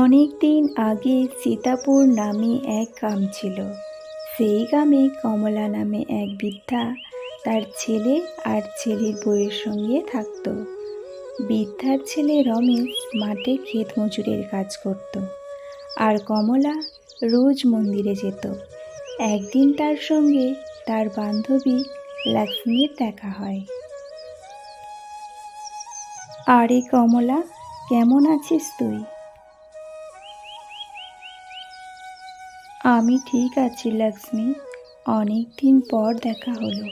অনেক দিন আগে সীতাপুর নামে এক গ্রাম ছিল। সেই গ্রামে কমলা নামে এক বৃদ্ধা তার ছেলে আর ছেলের বউয়ের সঙ্গে থাকত। বৃদ্ধার ছেলে রমেশ মাঠে ক্ষেত মজুরের কাজ করত আর কমলা রোজ মন্দিরে যেত। একদিন তার সঙ্গে তার বান্ধবী লক্ষ্মীর দেখা হয়। আরে কমলা, কেমন আছিস তুই? আমি ঠিক আছি লক্ষ্মী অনেক দিন পর দেখা হলো।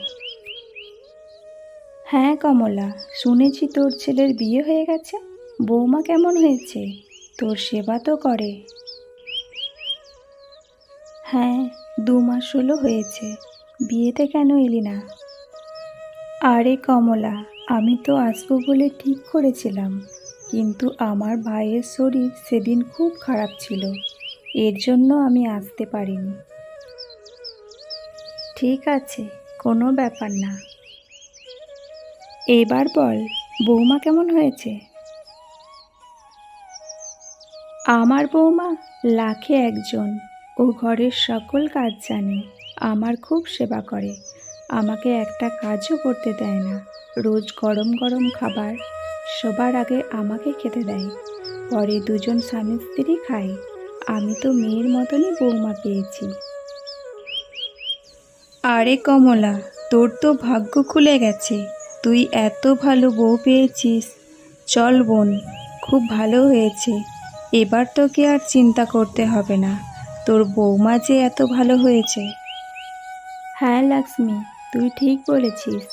হ্যাঁ কমলা, শুনেছি তোর ছেলের বিয়ে হয়ে গেছে। বৌমা কেমন হয়েছে? তোর সেবা তো করে। হ্যাঁ দু মাস হলো হয়েছে। বিয়েতে কেন এলি না? আরে কমলা, আমি তো আসব বলে ঠিক করেছিলাম। কিন্তু আমার ভাইয়ের শরীর সেদিন খুব খারাপ ছিল। এর জন্য আমি আসতে পারিনি। ঠিক আছে, কোনো ব্যাপার না। এবার বল, বৌমা কেমন হয়েছে? আমার বৌমা লাখে একজন, ও ঘরের সকল কাজ জানে, আমার খুব সেবা করে। আমাকে একটা কাজও করতে দেয় না, রোজ গরম গরম খাবার সবার আগে আমাকে খেতে দেয়। পরে দুজন স্বামী স্ত্রী খায় আমি তো মেয়ের মতনই বৌমা পেয়েছি। আরে কমলা তোর তো ভাগ্য খুলে গেছে। তুই এত ভালো বউ পেয়েছিস। চল বোন খুব ভালো হয়েছে। এবার তোকে আর চিন্তা করতে হবে না। তোর বৌমা যে এত ভালো হয়েছে। হ্যাঁ লক্ষ্মী তুই ঠিক বলেছিস।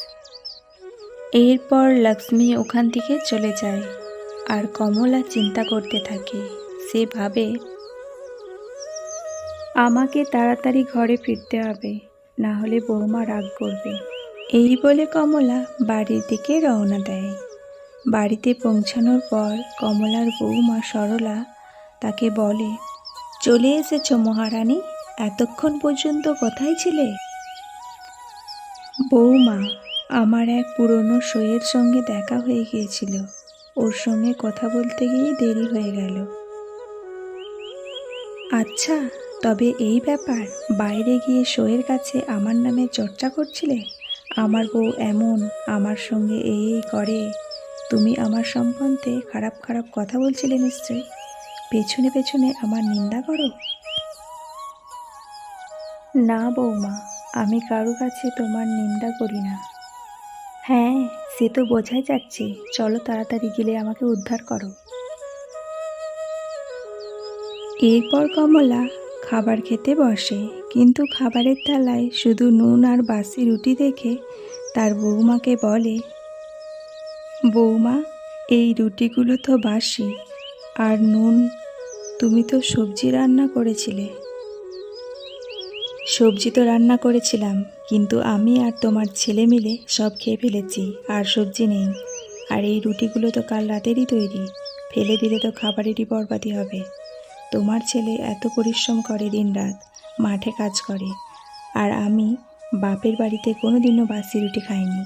এরপর লক্ষ্মী ওখান থেকে চলে যায়। আর কমলা চিন্তা করতে থাকে। সে ভাবে আমাকে তাড়াতাড়ি ঘরে ফিরতে হবে, না হলে বৌমা রাগ করবে। এই বলে কমলা বাড়ির দিকে রওনা দেয়। বাড়িতে পৌঁছানোর পর কমলার বৌমা সরলা তাকে বলে, চলে এসেছ মহারানী, এতক্ষণ পর্যন্ত কোথায় ছিলে? বৌমা আমার এক পুরনো সইয়ের সঙ্গে দেখা হয়ে গিয়েছিল। ওর সঙ্গে কথা বলতে গিয়ে দেরি হয়ে গেল। আচ্ছা তবে এই ব্যাপার, বাইরে গিয়ে শোয়ের কাছে আমার নামে চর্চা করছিলে? আমার বউ এমন, আমার সঙ্গে এই করে। তুমি আমার সম্বন্ধে খারাপ খারাপ কথা বলছিলে নিশ্চয়ই। পেছনে পেছনে আমার নিন্দা করো। না বৌমা আমি কারও কাছে তোমার নিন্দা করি না। হ্যাঁ সে তো বোঝাই যাচ্ছে। চলো তাড়াতাড়ি গেলে আমাকে উদ্ধার করো। এরপর কমলা খাবার খেতে বসে, কিন্তু খাবারের থালায় শুধু নুন আর বাসি রুটি দেখে তার বৌমাকে বলে বৌমা এই রুটিগুলো তো বাসি, আর নুন, তুমি তো সবজি রান্না করেছিলে। সবজি তো রান্না করেছিলাম, কিন্তু আমি আর তোমার ছেলে মিলে সব খেয়ে ফেলেছি, আর সবজি নেই। আর এই রুটিগুলো তো কাল রাতেরই তৈরি, ফেলে দিলে তো খাবারেরই বরবাদি হবে। তোমার ছেলে এত পরিশ্রম করে দিনরাত, মাঠে কাজ করে। আর আমি বাপের বাড়িতে কোনো দিনও বাসি রুটি খাইনি।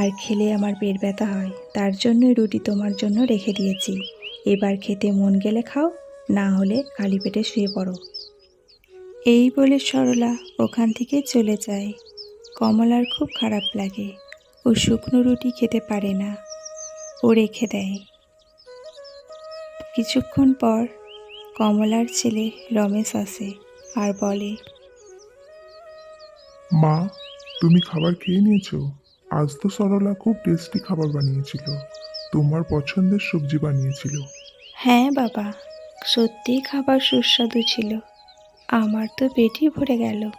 আর খেলে আমার পেট ব্যথা হয়, তার জন্যই রুটি তোমার জন্য রেখে দিয়েছি। এবার খেতে মন গেলে খাও, না হলে খালি পেটে শুয়ে পড়ো। এই বলে সরলা ওখান থেকে চলে যায়। কমলার খুব খারাপ লাগে, ও শুকনো রুটি খেতে পারে না। ও রেখে দেয়। কিছুক্ষণ পর কমলার ছেলে রমেশ আসে আর বলে মা তুমি খাবার খেয়ে নিয়েছো? আজ তো সরলা খুব টেস্টি খাবার বানিয়েছিল। তোমার পছন্দের সবজি বানিয়েছিল। হ্যাঁ বাবা সত্যিই খাবার সুস্বাদু ছিল। আমার তো পেটই ভরে গেল।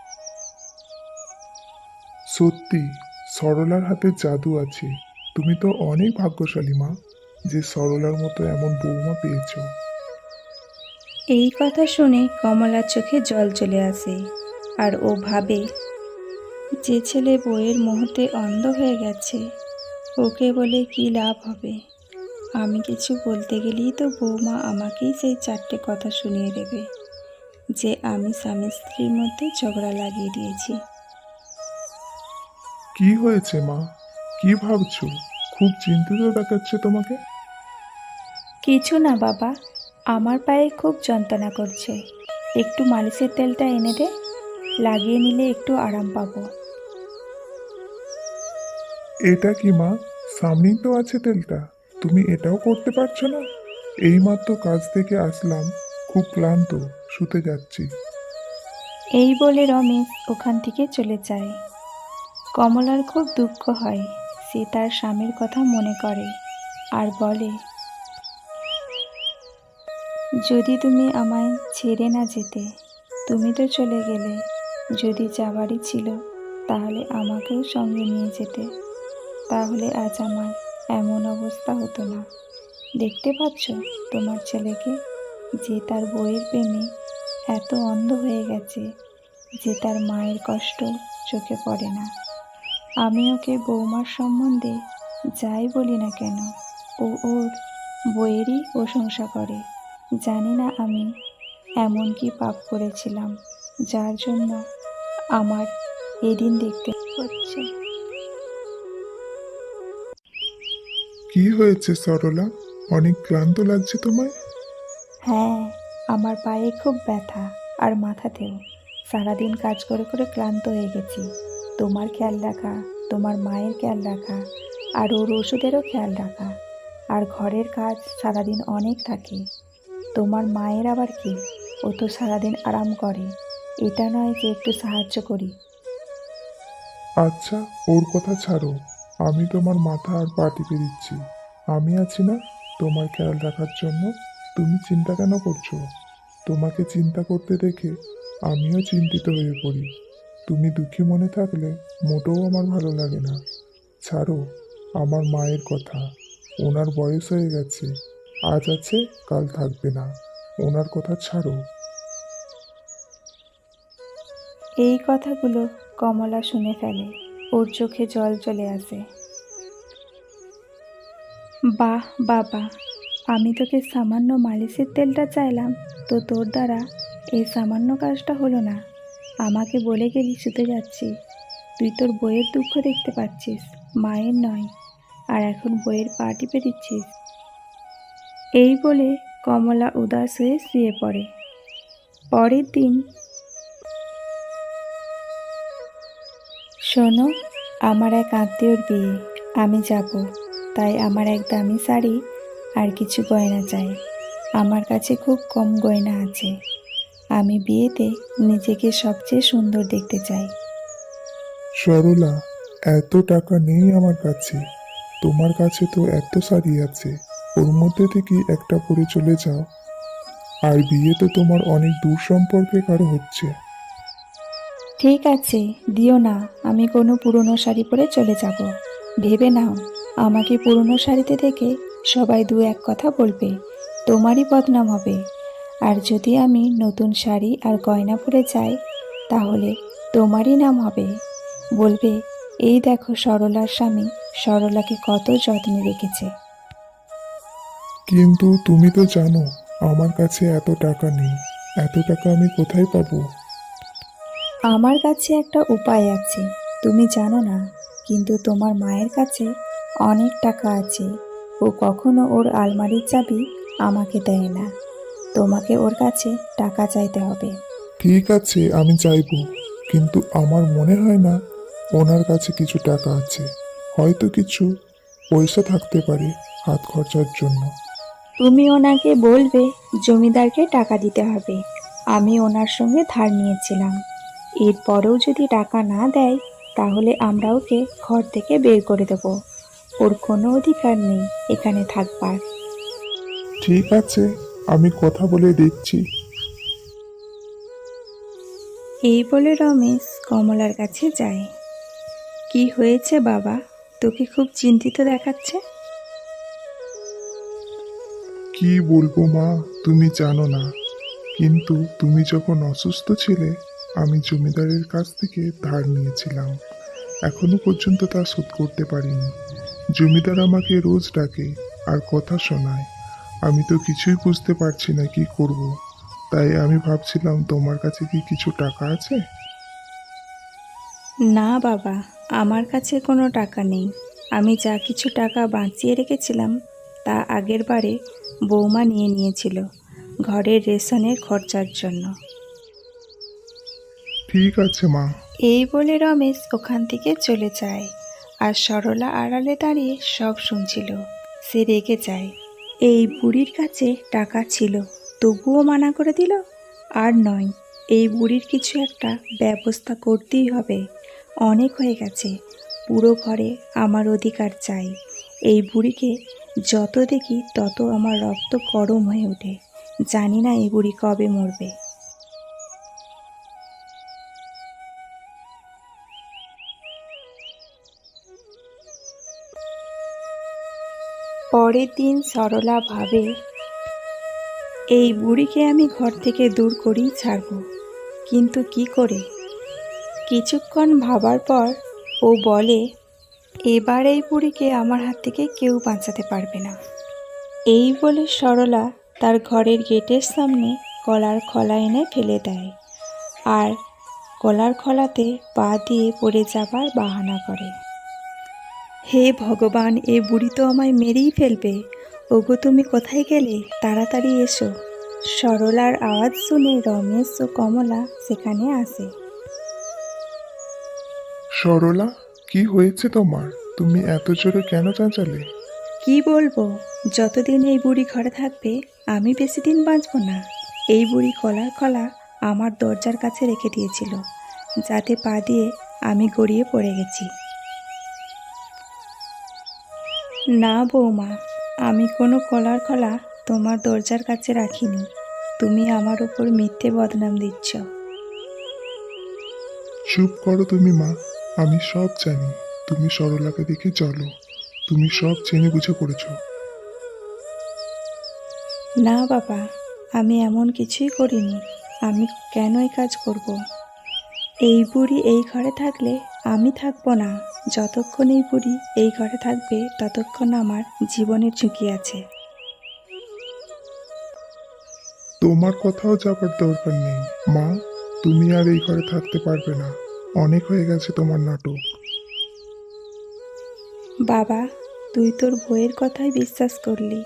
সত্যি সরলার হাতে জাদু আছে। তুমি তো অনেক ভাগ্যশালী মা। যে সরলার মতো এমন বৌমা পেয়েছ। এই কথা শুনে কমলার চোখে জল চলে আসে আর ও ভাবে যে ছেলে বইয়ের মুহূর্তে অন্ধ হয়ে গেছে ওকে বলে কি লাভ হবে? আমি কিছু বলতে গেলেই তো বৌমা আমাকেই সেই চারটে কথা শুনিয়ে দেবে যে আমি স্বামী স্ত্রীর মধ্যে ঝগড়া লাগিয়ে দিয়েছি। কি হয়েছে মা? কি ভাবছ? খুব চিন্তিত দেখাচ্ছে তোমাকে? কিছু না বাবা আমার পায়ে খুব যন্ত্রণা করছে। একটু মালিশের তেলটা এনে দে লাগিয়ে নিলে একটু আরাম পাবো। এটা কি মা? সামনেই তো আছে তেলটা। তুমি এটাও করতে পারছ না? এইমাত্র কাজ থেকে আসলাম খুব ক্লান্ত শুতে যাচ্ছি। এই বলে রমেশ ওখান থেকে চলে যায়। কমলার খুব দুঃখ হয় সে তার স্বামীর কথা মনে করে আর বলে যদি তুমি আমায় ছেড়ে না যেতে, তুমি তো চলে গেলে। যদি যাবারই ছিল, তাহলে আমাকেও সঙ্গে নিয়ে যেতে। তাহলে আজ আমার এমন অবস্থা হতো না। দেখতে পাচ্ছ, তোমার ছেলেকে যে তার বইয়ের প্রেমে এত অন্ধ হয়ে গেছে, যে তার মায়ের কষ্ট চোখে পড়ে না। আমি ওকে বৌমার সম্বন্ধে যাই বলি না কেন, ও ওর বইয়েরই প্রশংসা করে। জানি না আমি এমন কি পাপ করেছিলাম যার জন্য আমার এদিন দেখতে হচ্ছে। কি হয়েছে সরলা? অনেক ক্লান্ত লাগছে তোমায়? হ্যাঁ আমার পায়ে খুব ব্যথা আর মাথাতেও। সারাদিন কাজ করে করে ক্লান্ত হয়ে গেছি। তোমার খেয়াল রাখা তোমার মায়ের খেয়াল রাখা আর ওর ওষুধেরও খেয়াল রাখা। আর ঘরের কাজ সারাদিন অনেক থাকে। তোমার মায়ের আবার কি? ও তো সারাদিন আরাম করে। এটা নয় যে একটু সাহায্য করি। আচ্ছা ওর কথা ছাড়ো। আমি তোমার মাথা আর পা টিপে দিচ্ছি। আমি আছি না তোমার খেয়াল রাখার জন্য। তুমি চিন্তা কেন করছ? তোমাকে চিন্তা করতে দেখে আমিও চিন্তিত হয়ে পড়ি। তুমি দুঃখী মনে থাকলে মোটেও আমার ভালো লাগে না। ছাড়ো, আমার মায়ের কথা। ওনার বয়স হয়ে গেছে। আজ আছে, কাল থাকবে না। ওনার কথা ছাড়ো। এই কথাগুলো কমলা শুনে ফেলে। ওর চোখে জল চলে আসে। বাহ, বাবা, আমি তোকে সামান্য মালিশের তেলটা চাইলাম, তো তোর দ্বারা এই সামান্য কাজটা হলো না। আমাকে বলে গেলি শুতে যাচ্ছি। তুই তোর বইয়ের দুঃখ দেখতে পাচ্ছিস, মায়ের নয়। আর এখন বইয়ের পা টিপে দিচ্ছিস। এই বলে কমলা উদাস হয়ে শুয়ে পড়ে। পরের দিন শোনো, আমার এক আত্মীয়র বিয়ে, আমি যাব। তাই আমার এক দামি শাড়ি আর কিছু গয়না চাই। আমার কাছে খুব কম গয়না আছে। আমি বিয়েতে নিজেকে সবচেয়ে সুন্দর দেখতে চাই। সরলা, এত টাকা নেই আমার কাছে। তোমার কাছে তো এত শাড়ি আছে। ওর মধ্যে থেকে একটা করে চলে যাও। আর বিয়ে তো তোমার অনেক দূর সম্পর্কে কারও হচ্ছে। ঠিক আছে, দিও না, আমি কোনো পুরনো শাড়ি পরে চলে যাব। ভেবে নাও, আমাকে পুরনো শাড়িতে দেখে সবাই দু এক কথা বলবে, তোমারই বদনাম হবে। আর যদি আমি নতুন শাড়ি আর গয়না পরে যাই, তাহলে তোমারই নাম হবে। বলবে, এই দেখো সরলার স্বামী, সরলাকে কত যত্নে রেখেছে। কিন্তু তুমি তো জানো আমার কাছে এত টাকা নেই। এত টাকা আমি কোথায় পাবো? আমার কাছে একটা উপায় আছে তুমি জানো না কিন্তু তোমার মায়ের কাছে অনেক টাকা আছে। ও কখনো ওর আলমারির চাবি আমাকে দেয় না। তোমাকে ওর কাছে টাকা চাইতে হবে। ঠিক আছে আমি চাইব কিন্তু আমার মনে হয় না ওনার কাছে কিছু টাকা আছে। হয়তো কিছু পয়সা থাকতে পারে হাত খরচার জন্য। তুমি ওনাকে বলবে জমিদারকে টাকা দিতে হবে। আমি ওনার সঙ্গে ধার নিয়েছিলাম। এরপরেও যদি টাকা না দেয় তাহলে আমরা ওকে ঘর থেকে বের করে দেব। ওর কোনো অধিকার নেই এখানে থাকবার। ঠিক আছে আমি কথা বলে দেখছি। এই বলে রমেশ কমলার কাছে যায়। কি হয়েছে বাবা? তোকে খুব চিন্তিত দেখাচ্ছে? কি বলব মা, তুমি জানো না। কিন্তু তুমি যখন অসুস্থ ছিলে, আমি জমিদারের কাছ থেকে ধার নিয়েছিলাম। এখনও পর্যন্ত তা শোধ করতে পারিনি। জমিদার আমাকে রোজ ডাকে আর কথা শোনায়। আমি তো কিছুই বুঝতে পারছি না কি করব। তাই আমি ভাবছিলাম, তোমার কাছে কি কিছু টাকা আছে? না বাবা, আমার কাছে কোনো টাকা নেই। আমি যা কিছু টাকা বাঁচিয়ে রেখেছিলাম, তা আগের বারে বৌমা নিয়ে নিয়েছিল ঘরের রেশনের খরচার জন্য। ঠিক আছে মা। এই বলে রমেশ ওখান থেকে চলে যায় আর সরলা আড়ালে দাঁড়িয়ে সব শুনছিল। সে রেগে যায়। এই বুড়ির কাছে টাকা ছিল তবুও মানা করে দিল আর নয় এই বুড়ির কিছু একটা ব্যবস্থা করতেই হবে। অনেক হয়ে গেছে পুরো ঘরে আমার অধিকার চাই। এই বুড়িকে যত দেখি তত আমার রক্ত গরম হয়ে ওঠে। জানি না এই বুড়ি কবে মরবে। পরের দিন সরলা ভাবে, এই বুড়িকে আমি ঘর থেকে দূর করেই ছাড়ব। কিন্তু কি করে? কিছুক্ষণ ভাবার পর ও বলে এবার এই বুড়িকে আমার হাত থেকে কেউ বাঁচাতে পারবে না। এই বলে সরলা তার ঘরের গেটের সামনে কলার খলা এনে ফেলে দেয় আর কলার খলাতে পা দিয়ে পড়ে যাবার বাহানা করে। হে ভগবান, এ বুড়ি তো আমায় মেরেই ফেলবে। ওগো, তুমি কোথায় গেলে? তাড়াতাড়ি এসো। সরলার আওয়াজ শুনে রমেশ ও কমলা সেখানে আসে। সরলা কি হয়েছে তোমার? তুমি এত জোরে কেন চাঁচালে? কি বলব? যতদিন এই বুড়ি ঘরে থাকবে আমি বেশি দিন বাঁচবো না। এই বুড়ি কলার কলা আমার দরজার কাছে রেখে দিয়েছিল যাতে পা দিয়ে আমি গড়িয়ে পড়ে গেছি। না বৌমা আমি কোনো কলার কলা তোমার দরজার কাছে রাখিনি। তুমি আমার ওপর মিথ্যে বদনাম দিচ্ছ। চুপ করো তুমি মা। আমি সব জানি। তুমি সরলাকে দেখে চলো। তুমি সব জেনে বুঝে করেছ না বাবা আমি এমন কিছুই করিনি। আমি কেন এই কাজ করব। এই বুড়ি এই ঘরে থাকলে আমি থাকব না। যতক্ষণ এই বুড়ি এই ঘরে থাকবে ততক্ষণ আমার জীবনের ঝুঁকি আছে। তোমার কোথাও যাবার দরকার নেই। মা তুমি আর এই ঘরে থাকতে পারবে না। অনেক হয়ে গেছে তোমার নাটক। বাবা তুই তোর বইয়ের কথাই বিশ্বাস করলি।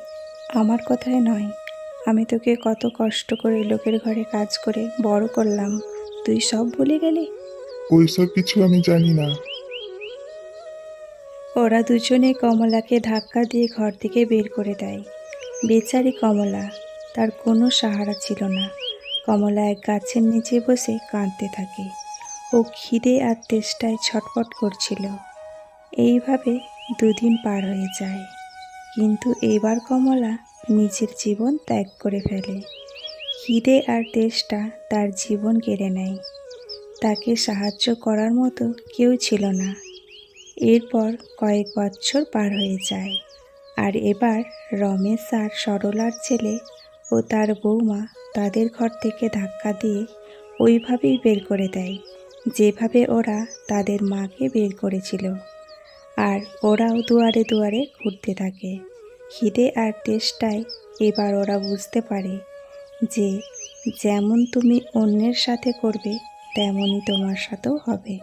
আমার কথায় নয়। আমি তোকে কত কষ্ট করে লোকের ঘরে কাজ করে বড় করলাম। তুই সব ভুলে গেলি? ওইসব কিছু আমি জানি না। ওরা দুজনে কমলাকে ধাক্কা দিয়ে ঘর থেকে বের করে দেয়। বেচারি কমলা তার কোনো সাহারা ছিল না। কমলা এক গাছের নিচে বসে কাঁদতে থাকে। ও খিদে আর তেষ্টায় ছটফট করছিল। এইভাবে দুদিন পার হয়ে যায়। কিন্তু এবার কমলা নিজের জীবন ত্যাগ করে ফেলে। খিদে আর তেষ্টা তার জীবন কেড়ে নেয়। তাকে সাহায্য করার মতো কেউ ছিল না। এরপর কয়েক বছর পার হয়ে যায়। আর এবার রমেশ আর সরলার ছেলে ও তার বৌমা তাদের ঘর থেকে ধাক্কা দিয়ে ওইভাবেই বের করে দেয়। যেভাবে ওরা তাদের মাকে বের করেছিল, আর ওরাও দুয়ারে দুয়ারে ঘুরতে থাকে। খিদে আর তেষ্টায় এবার ওরা বুঝতে পারে যে যেমন তুমি অন্যের সাথে করবে, তেমনই তোমার সাথেও হবে।